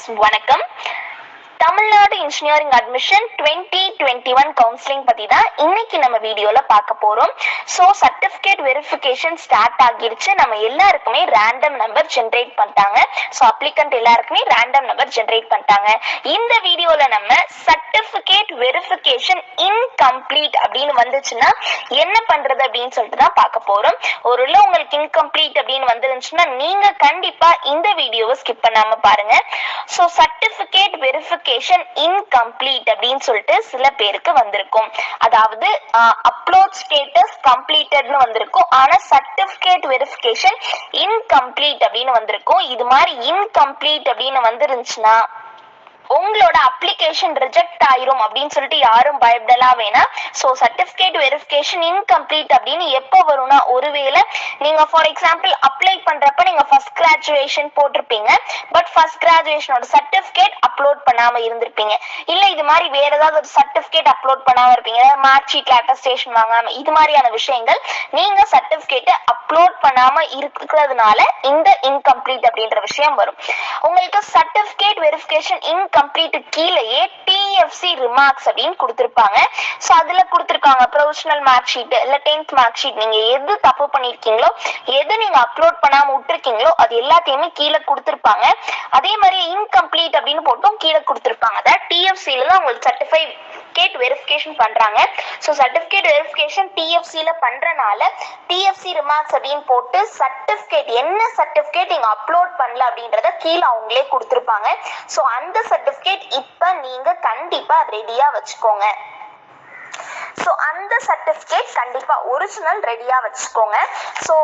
Friends வணக்கம். Tamil Nadu engineering admission twenty twenty one counselling பத்தி தான் இன்னைக்கு நம்ம வீடியோல பார்க்க போறோம். ஸோ சர்டிஃபிகேட் வெரிஃபிகேஷன் ஸ்டார்ட் ஆகிருச்சு. நம்ம எல்லாருக்குமே ரேண்டம் நம்பர் ஜென்ரேட் பண்ணிட்டாங்க. ஸோ அப்ளிகண்ட் எல்லாருக்குமே ரேண்டம் நம்பர் ஜென்ரேட் பண்ணிட்டாங்க. இந்த வீடியோல நம்ம சர்டிஃபிகேட் வெரிஃபிகேஷன் இன்கம்ப்ளீட் அப்படின்னு வந்துச்சுன்னா என்ன பண்றது அப்படின்னு சொல்லிட்டு தான் பார்க்க போறோம். ஒரு உங்களுக்கு இன்கம்ப்ளீட் அப்படின்னு வந்துருந்துச்சுன்னா நீங்க கண்டிப்பா இந்த வீடியோவை ஸ்கிப் பண்ணாம பாருங்க. ஸோ சர்டிஃபிகேட் வெரிஃபிகேஷன் இன்கம்ப்ளீட் அப்படின்னு சொல்லிட்டு சில பேருக்கு வந்திருக்கும். அதாவது அப்லோட் ஸ்டேட்டஸ் கம்ப்ளீட்டட்னு வந்திருக்கும். ஆனா சர்டிஃபிகேட் வெரிஃபிகேஷன் இன்கம்ப்ளீட் அப்படின்னு வந்திருக்கும். இது மாதிரி இன்கம்ப்ளீட் அப்படின்னு வந்துருந்துச்சுன்னா உங்களோட அப்ளிகேஷன் ரிஜெக்ட் ஆயிரும் அப்படின்னு சொல்லிட்டு யாரும் பயப்படலாம் வேணாம். ஸோ சர்டிஃபிகேட் வெரிஃபிகேஷன் இன்கம்ப்ளீட் அப்படின்னு எப்போ வரும்னா ஒருவேளை நீங்க ஃபார் எக்ஸாம்பிள் அப்ளை பண்றப்ப நீங்க ஃபர்ஸ்ட் கிராஜுவேஷன் போட்டிருப்பீங்க. பட் ஃபர்ஸ்ட் கிராஜுவேஷனோட சர்டிஃபிகேட் அப்லோட் பண்ணாம இருந்திருப்பீங்க. இல்ல இது மாதிரி வேற ஏதாவது ஒரு சர்டிஃபிகேட் அப்லோட் பண்ணாம இருப்பீங்க. மார்க் ஷீட்ல அட்டஸ்டேஷன் வாங்காம. இது மாதிரியான விஷயங்கள் நீங்க சர்டிஃபிகேட்டை அப்லோட் பண்ணாம இருக்கிறதுனால இந்த இன்கம்ப்ளீட் அப்படின்ற விஷயம் வரும். உங்களுக்கு சர்டிஃபிகேட் வெரிஃபிகேஷன் இன்கம் கம்ப்ளீட் கீழேயே டிஎஃப்சி ரிமார்க்ஸ் அப்படின்னு கொடுத்துருப்பாங்க. ஸோ அதுல கொடுத்துருக்காங்க ப்ரொஃபஷனல் மார்க் ஷீட் இல்ல டென்த் மார்க் ஷீட் நீங்க எது தப்பு பண்ணிருக்கீங்களோ எது நீங்க அப்லோட் பண்ணாம விட்டுருக்கீங்களோ அது எல்லாத்தையுமே கீழே கொடுத்துருப்பாங்க. அதே மாதிரி இன்கம்ப்ளீட் அப்படின்னு போட்டும் கீழே கொடுத்துருப்பாங்க. அதாவது டிஎஃப்சில தான் உங்களுக்கு சர்டிஃபிகேட் வெரிஃபிகேஷன் பண்றாங்க. ஸோ சர்டிஃபிகேட் வெரிஃபிகேஷன் டிஎஃப்சியில் பண்றனால டிஎஃப்சி ரிமார்க்ஸ் அப்படின்னு போட்டு சர்டிஃபிகேட் என்ன சர்டிஃபிகேட் நீங்க அப்லோட் பண்ணல அப்படின்றத கீழே அவங்களே கொடுத்துருப்பாங்க. ஸோ அந்த சர்டிஃபிகேட் இப்போ நீங்க கண்டிப்பா ரெடியா வச்சுக்கோங்க. ஸோ அந்த சர்டிஃபிகேட் கண்டிப்பாக ஒரிஜினல் ரெடியாக வச்சுக்கோங்க. ஸோ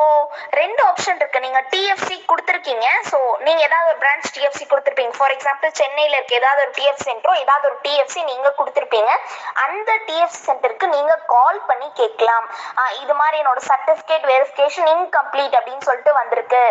ரெண்டு ஆப்ஷன் இருக்கு. நீங்க டிஎஃப்சி கொடுத்துருக்கீங்க. ஸோ நீங்க ஏதாவது ஒரு பிரான்ச் டிஎஃப்சி கொடுத்துருப்பீங்க. ஃபார் எக்ஸாம்பிள் சென்னையில இருக்க ஏதாவது ஒரு டிஎஃப் சென்டரோ ஏதாவது ஒரு டிஎஃப்சி நீங்க கொடுத்துருப்பீங்க. அந்த டிஎஃப்சி சென்டருக்கு நீங்க கால் பண்ணி கேட்கலாம். இது மாதிரி என்னோட சர்டிஃபிகேட் வெரிஃபிகேஷன் இன்கம்ப்ளீட் அப்படின்னு சொல்லிட்டு வந்திருக்கு.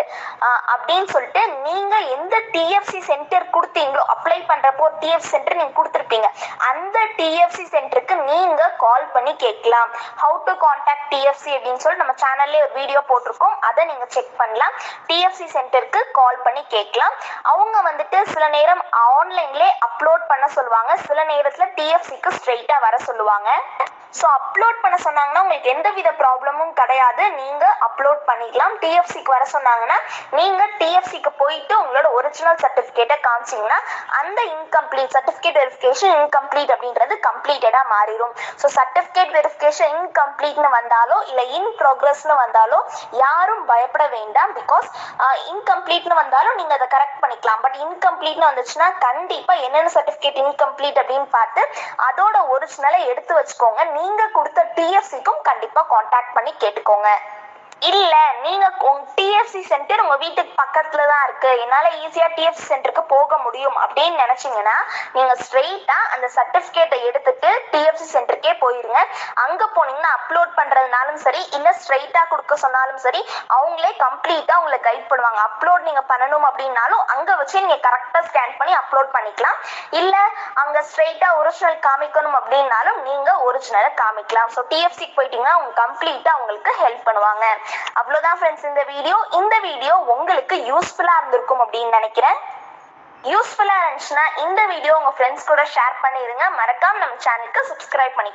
அப்படின்னு சொல்லிட்டு நீங்க எந்த டிஎஃப்சி சென்டர் கொடுத்தீங்களோ அப்ளை பண்றப்போ டிஎஃப் சென்டர் நீங்க கொடுத்துருப்பீங்க. அந்த டிஎஃப்சி சென்டருக்கு நீங்க கால் பண்ணி கேட்கலாம். ஹவு டு காண்டாக்ட் டிஎஃப்சி அப்படின்னு சொல்லி நம்ம சேனல்லே ஒரு வீடியோ போட்டிருக்கோம். அதை நீங்க செக் பண்ணலாம். டிஎஃப்சி சென்டருக்கு கால் பண்ணி கேட்கலாம். அவங்க வந்துட்டு சில நேரம் ஆன்லைன்லேயே அப்லோட் பண்ண சொல்லுவாங்க. சில நேரத்துல டிஎஃப்சிக்கு ஸ்ட்ரெயிட்டா வர சொல்லுவாங்க. ஸோ அப்லோட் பண்ண சொன்னாங்கன்னா உங்களுக்கு எந்த வித ப்ராப்ளமும் கிடையாது. நீங்கள் அப்லோட் பண்ணிக்கலாம். டிஎஃப்சிக்கு வர சொன்னாங்கன்னா நீங்கள் டிஎஃப்சிக்கு போயிட்டு உங்களோட ஒரிஜினல் சர்டிஃபிகேட்டை காமிச்சிங்கன்னா அந்த இன்கம்ப்ளீட் சர்டிஃபிகேட் வெரிஃபிகேஷன் இன்கம்ப்ளீட் அப்படின்றது கம்ப்ளீட்டடாக மாறிடும். ஸோ சர்டிஃபிகேட் வெரிஃபிகேஷன் இன்கம்ப்ளீட்னு வந்தாலோ இல்லை இன் ப்ரோக்ரஸ்னு வந்தாலோ யாரும் பயப்பட வேண்டாம். பிகாஸ் இன்கம்ப்ளீட்னு வந்தாலும் நீங்கள் அதை கரெக்ட் பண்ணிக்கலாம். பட் இன்கம்ப்ளீட்னு வந்துச்சுன்னா கண்டிப்பாக என்னென்ன சர்டிஃபிகேட் இன்கம்ப்ளீட் அப்படின்னு பார்த்து அதோட ஒரிஜினலை எடுத்து வச்சுக்கோங்க. நீ நீங்க கொடுத்த டிஎஃப்சிக்கும் கண்டிப்பா காண்டாக்ட் பண்ணி கேட்டுக்கோங்க. இல்ல நீங்க டிஎஃப்சி சென்டர் உங்க வீட்டுக்கு பக்கத்துல தான் இருக்கு. என்னால ஈஸியா டிஎஃப்சி சென்டருக்கு போக முடியும் அப்படின்னு நினைச்சீங்கன்னா நீங்க ஸ்ட்ரெயிட்டா அந்த சர்டிபிகேட்டை எடுத்துட்டு டிஎஃப்சி சென்டருக்கே போயிருங்க. அங்க போனீங்கன்னா அப்லோட் பண்றதுனாலும் சரி இல்ல ஸ்ட்ரெயிட்டா கொடுக்க சொன்னாலும் சரி அவங்களே கம்ப்ளீட்டா உங்களை கைட் பண்ணுவாங்க. அப்லோட் நீங்க பண்ணணும் அப்படின்னாலும் அங்க வச்சு நீங்க கரெக்டா ஸ்கேன் பண்ணி அப்லோட் பண்ணிக்கலாம். இல்ல அங்க ஸ்ட்ரெயிட்டா ஒரிஜினல் காமிக்கணும் அப்படின்னாலும் நீங்க ஒரிஜினலை காமிக்கலாம். ஸோ டிஎஃப்சிக்கு போயிட்டீங்கன்னா அவங்க கம்ப்ளீட்டா உங்களுக்கு ஹெல்ப் பண்ணுவாங்க. அவ்வளோதான் ஃப்ரெண்ட்ஸ் இந்த வீடியோ இந்த வீடியோ உங்களுக்கு யூஸ்ஃபுல்லா இருந்திருக்கும் அப்படின்னு நினைக்கிறேன். யூஸ்ஃபுல்லா இருந்துச்சுன்னா இந்த வீடியோ உங்க ஃப்ரெண்ட்ஸ் கூட ஷேர் பண்ணிருங்க. மறக்காம நம்ம சேனலுக்கு சப்ஸ்கிரைப் பண்ணி